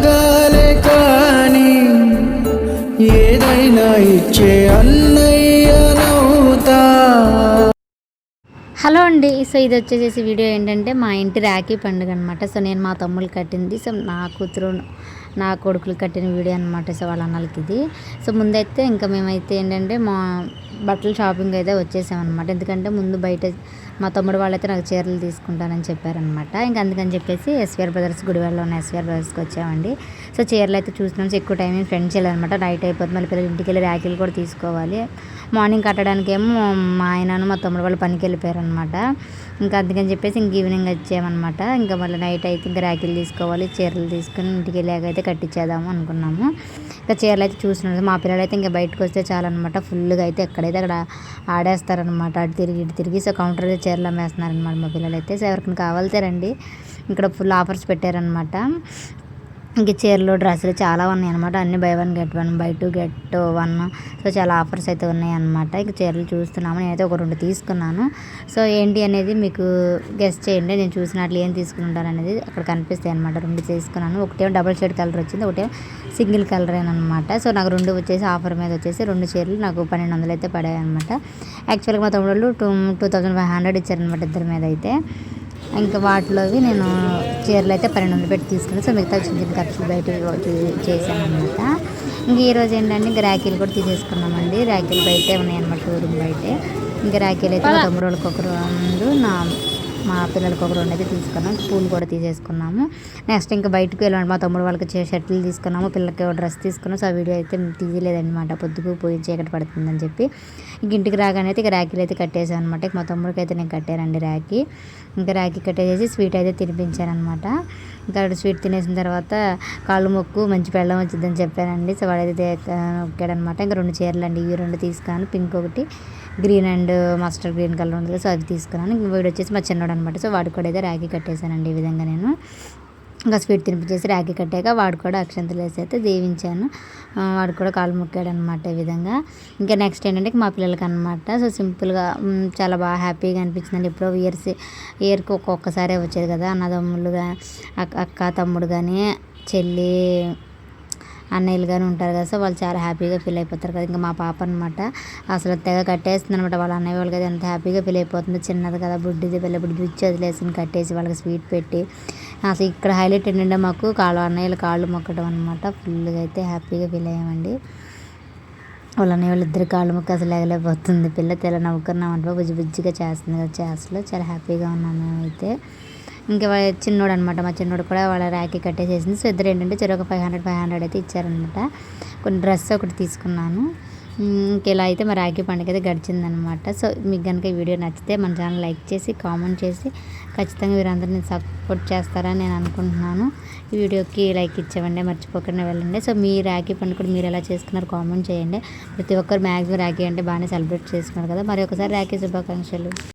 అడగాలే కానీ ఏదైనా ఇచ్చే అన్నయ్యనవుతా హలో అండి సో ఇది వచ్చేసేసి వీడియో ఏంటంటే మా ఇంటి రాఖీ పండుగ అనమాట సో నేను మా తమ్ముళ్ళు కట్టింది సో నా కూతురు నా కొడుకులు కట్టిన వీడియో అనమాట సో వాళ్ళ అన్నలకి ఇది. సో ముందైతే ఇంకా మేమైతే ఏంటంటే మా బట్టల షాపింగ్ అయితే వచ్చేసామన్నమాట. ఎందుకంటే ముందు బయట మా తమ్ముడు వాళ్ళైతే నాకు చీరలు తీసుకుంటానని చెప్పారనమాట ఇంకా అందుకని చెప్పేసి ఎస్విఆర్ బ్రదర్స్ గుడివాడలో ఉన్న ఎస్విఆర్ బ్రదర్స్కి వచ్చామండి. సో చీరలు అయితే చూసినాం ఎక్కువ టైం ఏం ఫ్రెండ్స్ వెళ్ళాలన్నమాట నైట్ అయిపోతుంది. మళ్ళీ పిల్లలు ఇంటికి వెళ్ళి ర్యాకిలు కూడా తీసుకోవాలి. మార్నింగ్ కట్టడానికి ఏమో మా ఆయనను మా తమ్ముడు వాళ్ళు పనికి వెళ్ళిపోయారు అనమాట ఇంకా అందుకని చెప్పేసి ఇంక ఈవినింగ్ వచ్చామన్నమాట. ఇంకా మళ్ళీ నైట్ అయితే ఇంకా ర్యాకిలు తీసుకోవాలి చీరలు తీసుకుని ఇంటికి వెళ్ళాక అయితే కట్టించేద్దాము అనుకున్నాము. ఇంకా చీరలు అయితే చూస్తున్నాం మా పిల్లలు అయితే ఇంకా బయటకు వస్తే చాలన్నమాట. ఫుల్గా అయితే ఎక్కడైతే అక్కడ ఆడేస్తారనమాట అటు తిరిగి ఇటు తిరిగి. సో కౌంటర్ అయితే చీరలు అమ్మేస్తున్నారనమాట మా పిల్లలు అయితే సో ఎవరికైనా కావాలితే రండి. ఇక్కడ ఫుల్ ఆఫర్స్ పెట్టారనమాట ఇంక చీరలు డ్రెస్సులు చాలా ఉన్నాయి అనమాట అన్ని buy one get one buy two get one. So చాలా ఆఫర్స్ అయితే ఉన్నాయి అనమాట ఇంక చీరలు చూస్తున్నాము. నేనైతే ఒక రెండు తీసుకున్నాను. సో ఏంటి అనేది మీకు గెస్ట్ చేయండి. నేను చూసినట్లు ఏం తీసుకుంటాను అనేది అక్కడ కనిపిస్తాయి అనమాట రెండు తీసుకున్నాను. ఒకటే డబుల్ షేడ్ కలర్ వచ్చింది. ఒకటే సింగిల్ కలర్ అనమాట సో నాకు రెండు వచ్చేసి ఆఫర్ మీద వచ్చేసి రెండు చీరలు నాకు పన్నెండు వందలు అయితే పడాయి అనమాట యాక్చువల్గా మా తమ్ముడు two two thousand five hundred ఇచ్చారనమాట ఇద్దరి మీద అయితే. ఇంకా వాటిలోవి నేను చీరలు అయితే పన్నెండు వందలు పెట్టి తీసుకుని సో మిగతా చిన్న చిన్న ఖర్చులు బయట చేశాను అనమాట ఇంక ఈరోజు ఏంటంటే ఇంకా ర్యాకీలు కూడా తీసేసుకున్నామండి. ర్యాకీలు బయటే ఉన్నాయన్నమాట షోరూమ్ బయటే. ఇంకా ర్యాకీలు అయితే తమ్ముడు వాళ్ళకి ఒక రెండు నా మా పిల్లలకి ఒక రెండు అయితే తీసుకున్నాం. పూలు కూడా తీసేసుకున్నాము. నెక్స్ట్ ఇంకా బయటకు వెళ్ళండి మా తమ్ముడు వాళ్ళకి షర్ట్లు తీసుకున్నాము. పిల్లలకి ఒక డ్రెస్ తీసుకున్నాం. సో ఆ వీడియో అయితే తీయలేదన్నమాట. పొద్దుకు పోయి చీకటి పడుతుందని చెప్పి. ఇంక ఇంటికి రాగానే అయితే ఇక ర్యాకీలు అయితే కట్టేసాను అనమాట మా తమ్ముడికి అయితే నేను కట్టానండి ర్యాకీ ఇంకా ర్యాకీ కట్టేసేసి స్వీట్ అయితే తినిపించాను అనమాట ఇంకా స్వీట్ తినేసిన తర్వాత కాళ్ళు మొక్కు మంచి పెళ్ళం వచ్చిందని చెప్పానండి. సో వాడైతే నొక్కాడనమాట ఇంకా రెండు చీరలు అండి ఇవి రెండు తీసుకున్నాను. పింక్ ఒకటి. Green and mustard green colour ఉంటుంది సో అది తీసుకున్నాను. వీడు వచ్చేసి మా చిన్నోడు అనమాట సో వాడు కూడా అయితే ర్యాగీ కట్టేశానండి ఈ విధంగా నేను. ఇంకా స్వీట్ తినిపించేసి రాఖీ కట్టాక వాడు కూడా అక్షంతలు వేసి అయితే దీవించాను. వాడు కూడా కాలు మొక్కాడు అనమాట ఈ విధంగా. ఇంకా నెక్స్ట్ ఏంటంటే మా పిల్లలకి అనమాట సో సింపుల్గా చాలా బాగా హ్యాపీగా అనిపించిందండి. ఎప్పుడో ఇయర్స్ ఇయర్కి ఒక్కొక్కసారే వచ్చేది కదా అన్నదమ్ములుగా అక్క తమ్ముడు కానీ చెల్లి అన్నయ్యలు కానీ ఉంటారు కదా సో వాళ్ళు చాలా హ్యాపీగా ఫీల్ అయిపోతారు కదా. ఇంకా మా పాప అనమాట అసలు తెగ కట్టేస్తుంది అనమాట వాళ్ళ అన్నయ్య వాళ్ళకి ఎంత హ్యాపీగా ఫీల్ అయిపోతుంది. చిన్నది కదా బుడ్డిది పిల్ల బుడ్డి ఇచ్చి వదిలేసి కట్టేసి వాళ్ళకి స్వీట్ పెట్టి. అసలు ఇక్కడ హైలైట్ ఏంటంటే మాకు కాళ్ళు అన్నయ్యలు కాళ్ళు మొక్కడం అనమాట ఫుల్గా అయితే హ్యాపీగా ఫీల్ అయ్యామండి. వాళ్ళ అన్నయ్య వాళ్ళు ఇద్దరు కాళ్ళు మొక్క అసలు ఎగలేకపోతుంది పిల్ల తెల్ల నవ్వుకున్నామంటే బుజ్జి బుజ్జిగా చేస్తుంది కదా చేస్తలో. చాలా హ్యాపీగా ఉన్నాము మేమైతే. ఇంకా చిన్నోడు అనమాట మా చిన్నోడు కూడా వాళ్ళ ర్యాకీ కట్టేసేసింది. సో ఇద్దరు ఏంటంటే చెరొక ఫైవ్ హండ్రెడ్ ఫైవ్ హండ్రెడ్ అయితే ఇచ్చారనమాట. కొన్ని డ్రెస్ ఒకటి తీసుకున్నాను. ఇంకెలా అయితే మా రాఖీ పండుగ అయితే గడిచిందనమాట. సో మీకు కనుక ఈ వీడియో నచ్చితే మన ఛానల్ లైక్ చేసి కామెంట్ చేసి ఖచ్చితంగా వీరందరినీ సపోర్ట్ చేస్తారని నేను అనుకుంటున్నాను. ఈ వీడియోకి లైక్ ఇచ్చేవండి మర్చిపోకుండా వెళ్ళండి. సో మీ రాఖీ పండుగ కూడా మీరు ఎలా చేసుకున్నారు కామెంట్ చేయండి. ప్రతి ఒక్కరు మ్యాక్సిమం రాఖీ అంటే బాగానే సెలబ్రేట్ చేసుకున్నారు కదా. మరి ఒకసారి రాఖీ శుభాకాంక్షలు.